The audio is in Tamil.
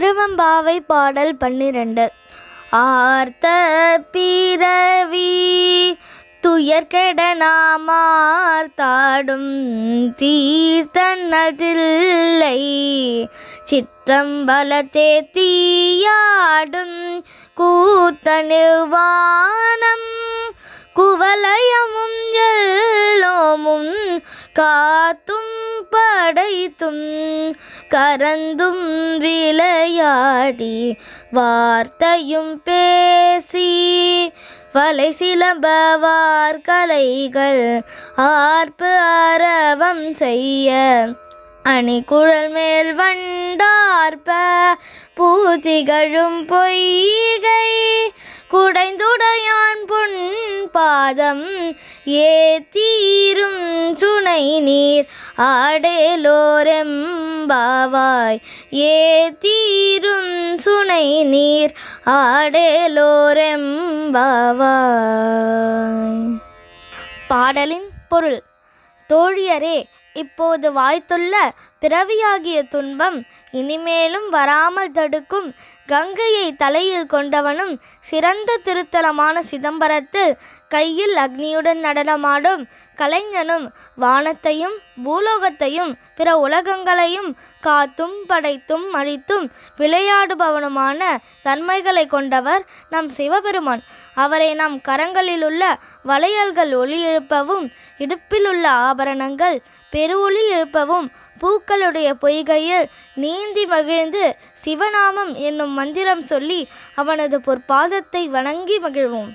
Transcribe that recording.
திருவம்பாவை பாடல் பன்னிரண்டு. ஆர்த்த பிறவி துயர்கெட நாமார்த்தாடும் தீர்த்தன்னதில்லை சிற்றம்பலத்தே தீயாடும் கூத்தனிவானம் குவலயமும் எல்லோமும் காத்தும் படைத்தும் கரந்தும் விளையாடி வார்த்தையும் பேசி வலை சிலம்பவார் கலைகள் ஆர்ப்பு அரவம் செய்ய அணிக்குழல் மேல் வண்டார்ப்ப பூத்திகழும் பொய்கை ஏத்தீரும் சுனை நீர் ஆடேலோரெம்பாவாய். ஏத்தீரும் சுனை நீர் ஆடேலோரெம்பாவாய். பாடலின் பொருள் தோழியரே இப்போது வாய்த்துள்ள பிறவியாகிய துன்பம் இனிமேலும் வராமல் தடுக்கும் கங்கையை தலையில் கொண்டவனும் சிறந்த திருத்தலமான சிதம்பரத்தில் கையில் அக்னியுடன் நடனமாடும் கலைஞனும் வானத்தையும் பூலோகத்தையும் பிற உலகங்களையும் காத்தும் படைத்தும் அழித்தும் விளையாடுபவனுமான தன்மைகளை கொண்டவர் நம் சிவபெருமான். அவரை நம் கரங்களிலுள்ள வளையல்கள் ஒளி எழுப்பவும் இடுப்பிலுள்ள ஆபரணங்கள் பெருவொளி எழுப்பவும் பூக்களுடைய பொய்கையில் நீந்தி மகிழ்ந்து சிவநாமம் என்னும் மந்திரம் சொல்லி அவனது பொற்பாதத்தை வணங்கி மகிழ்வோம்.